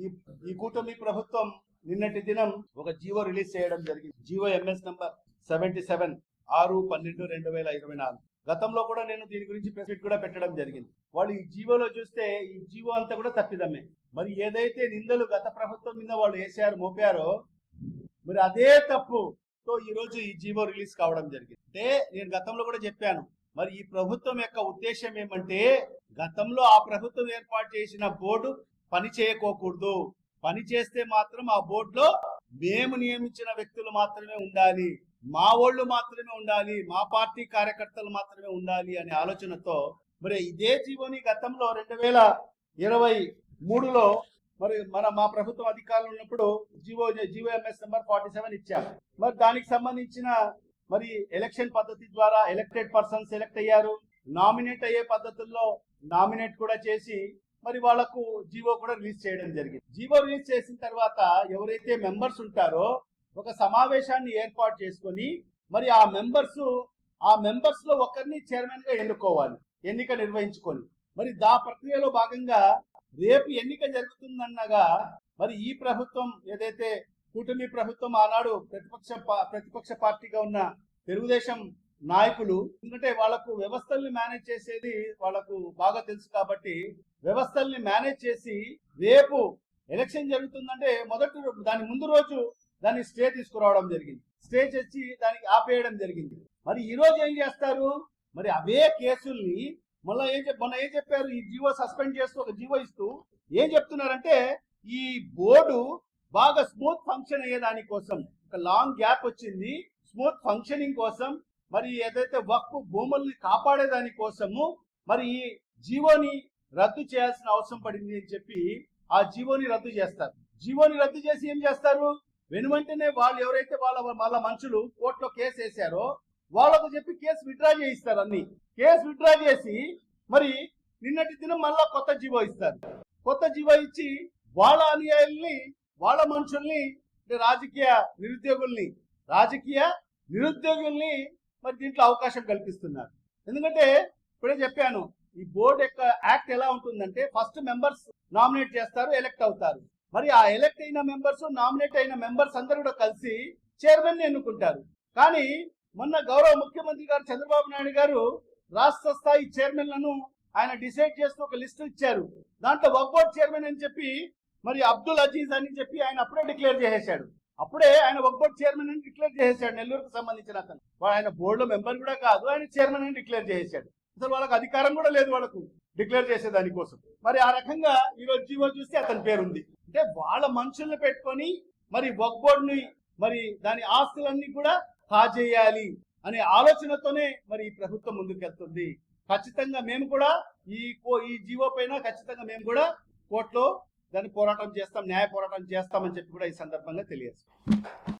ఈ ఈ కూటమి ప్రభుత్వం నిన్నటి దినం ఒక జీవో రిలీజ్ చేయడం జరిగింది. GO MS number seventy seven ఆరు పన్నెండు రెండు వేల ఇరవై నాలుగు. గతంలో కూడా నేను దీని గురించి ప్రెసిట్ కూడా పెట్టడం జరిగింది. వాళ్ళు ఈ జీవోలో చూస్తే ఈ జీవో అంతా కూడా తప్పిదమ్మే మరి ఏదైతే నిందలు గత ప్రభుత్వం మీద వాళ్ళు వేసారు మోపారో మరి అదే తప్పు తో ఈ రోజు ఈ జీవో రిలీజ్ కావడం జరిగింది. అంటే నేను గతంలో కూడా చెప్పాను. మరి ఈ ప్రభుత్వం యొక్క ఉద్దేశం ఏమంటే గతంలో ఆ ప్రభుత్వం ఏర్పాటు చేసిన బోర్డు పని చేయకోకూడదు. పని చేస్తే మాత్రం ఆ బోర్డులో మేము నియమించిన వ్యక్తులు మాత్రమే ఉండాలి. మా వాళ్ళు మాత్రమే ఉండాలి. మా పార్టీ కార్యకర్తలు మాత్రమే ఉండాలి అనే ఆలోచనతో మరి ఇదే జీవోని గతంలో రెండు వేల ఇరవై మూడులో మరి మన మా ప్రభుత్వం అధికారులు ఉన్నప్పుడు GO GO MS number forty seven ఇచ్చారు. మరి దానికి సంబంధించిన మరి ఎలక్షన్ పద్ధతి ద్వారా ఎలక్టెడ్ పర్సన్ సెలెక్ట్ అయ్యారు. నామినేట్ అయ్యే పద్ధతుల్లో నామినేట్ కూడా చేసి మరి వాళ్ళకు జీవో కూడా రిలీజ్ చేయడం జరిగింది. జీవో రిలీజ్ చేసిన తర్వాత ఎవరైతే మెంబర్స్ ఉంటారో ఒక సమావేశాన్ని ఏర్పాటు చేసుకొని మరి ఆ మెంబర్స్ ఆ మెంబర్స్లో ఒకరిని చైర్మన్గా ఎన్నుకోవాలి ఎన్నిక నిర్వహించుకొని. మరి దా ప్రక్రియలో భాగంగా రేపు ఎన్నిక జరుగుతుందన్నగా మరి ఈ ప్రభుత్వం ఏదైతే కూటమి ప్రభుత్వం ఆనాడు ప్రతిపక్ష ప్రతిపక్ష పార్టీగా ఉన్న తెలుగుదేశం నాయకులు ఎందుకంటే వాళ్ళకు వ్యవస్థల్ని మేనేజ్ చేసేది వాళ్ళకు బాగా తెలుసు కాబట్టి వ్యవస్థల్ని మేనేజ్ చేసి రేపు ఎలక్షన్ జరుగుతుందంటే మొదటి దాని ముందు రోజు దాన్ని స్టే తీసుకురావడం జరిగింది. స్టే చేసి దానికి ఆపేయడం జరిగింది. మరి ఈ రోజు ఏం చేస్తారు? మరి అవే కేసుల్ని మళ్ళీ ఏం చెప్ మొన్న ఏం చెప్పారు? ఈ జీవో సస్పెండ్ చేస్తూ ఒక జీవో ఇస్తూ ఏం చెప్తున్నారంటే ఈ బోర్డు బాగా స్మూత్ ఫంక్షన్ అయ్యే దానికోసం ఒక లాంగ్ గ్యాప్ వచ్చింది. స్మూత్ ఫంక్షనింగ్ కోసం మరి ఏదైతే వక్ఫ్ భూముల్ని కాపాడేదాని కోసము మరి ఈ జీవోని రద్దు చేయాల్సిన అవసరం పడింది అని చెప్పి ఆ జీవోని రద్దు చేస్తారు. జీవోని రద్దు చేసి ఏం చేస్తారు? వెనువంటనే వాళ్ళు ఎవరైతే వాళ్ళ వాళ్ళ మనుషులు కోర్టులో కేసు వేశారో వాళ్ళకు చెప్పి కేసు విత్డ్రా చేయిస్తారు అన్ని. కేసు విత్డ్రా చేసి మరి నిన్నటి దినం మళ్ళా కొత్త జీవో ఇస్తారు. కొత్త జీవో ఇచ్చి వాళ్ళ అనుయాయుల్ని వాళ్ళ మనుషుల్ని అంటే రాజకీయ నిరుద్యోగుల్ని రాజకీయ నిరుద్యోగుల్ని మరి దీంట్లో అవకాశం కల్పిస్తున్నారు. ఎందుకంటే ఇప్పుడే చెప్పాను ఈ బోర్డు యొక్క యాక్ట్ ఎలా ఉంటుందంటే ఫస్ట్ మెంబర్స్ నామినేట్ చేస్తారు ఎలెక్ట్ అవుతారు. మరి ఆ ఎలెక్ట్ అయిన మెంబర్స్ నామినేట్ అయిన మెంబర్స్ అందరూ కూడా కలిసి చైర్మన్ ఎన్నుకుంటారు. కానీ మొన్న గౌరవ ముఖ్యమంత్రి గారు చంద్రబాబు నాయుడు గారు రాష్ట్ర స్థాయి చైర్మన్లను ఆయన డిసైడ్ చేస్తూ ఒక లిస్టు ఇచ్చారు. దాంట్లో వక్ బోర్డ్ చైర్మన్ అని చెప్పి మరి అబ్దుల్ అజీజ్ అని చెప్పి ఆయన అప్పుడే డిక్లేర్ చేసేశాడు. అప్పుడే ఆయన వక్ చైర్మన్ అని డిక్లేర్ చేసేసాడు నెల్లూరుకు సంబంధించిన అతను. ఆయన బోర్డులో మెంబర్ కూడా కాదు ఆయన చైర్మన్ అని డిక్లేర్ చేసేసాడు అసలు వాళ్ళకి అధికారం కూడా లేదు వాళ్ళకు డిక్లేర్ చేసే దానికోసం మరి ఆ రకంగా ఈ రోజు జీవో చూస్తే అతని పేరు ఉంది అంటే వాళ్ళ మనుషుల్ని పెట్టుకొని మరి వక్ బోర్డుని మరి దాని ఆస్తులన్నీ కూడా కాజేయాలి అనే ఆలోచనతోనే మరి ఈ ప్రభుత్వం ముందుకెళ్తుంది. ఖచ్చితంగా మేము కూడా ఈ కో- ఈ జీవో పైన ఖచ్చితంగా మేము కూడా కోర్టులో దాన్ని పోరాటం చేస్తాం న్యాయ పోరాటం చేస్తామని చెప్పి కూడా ఈ సందర్భంగా తెలియజేస్తాం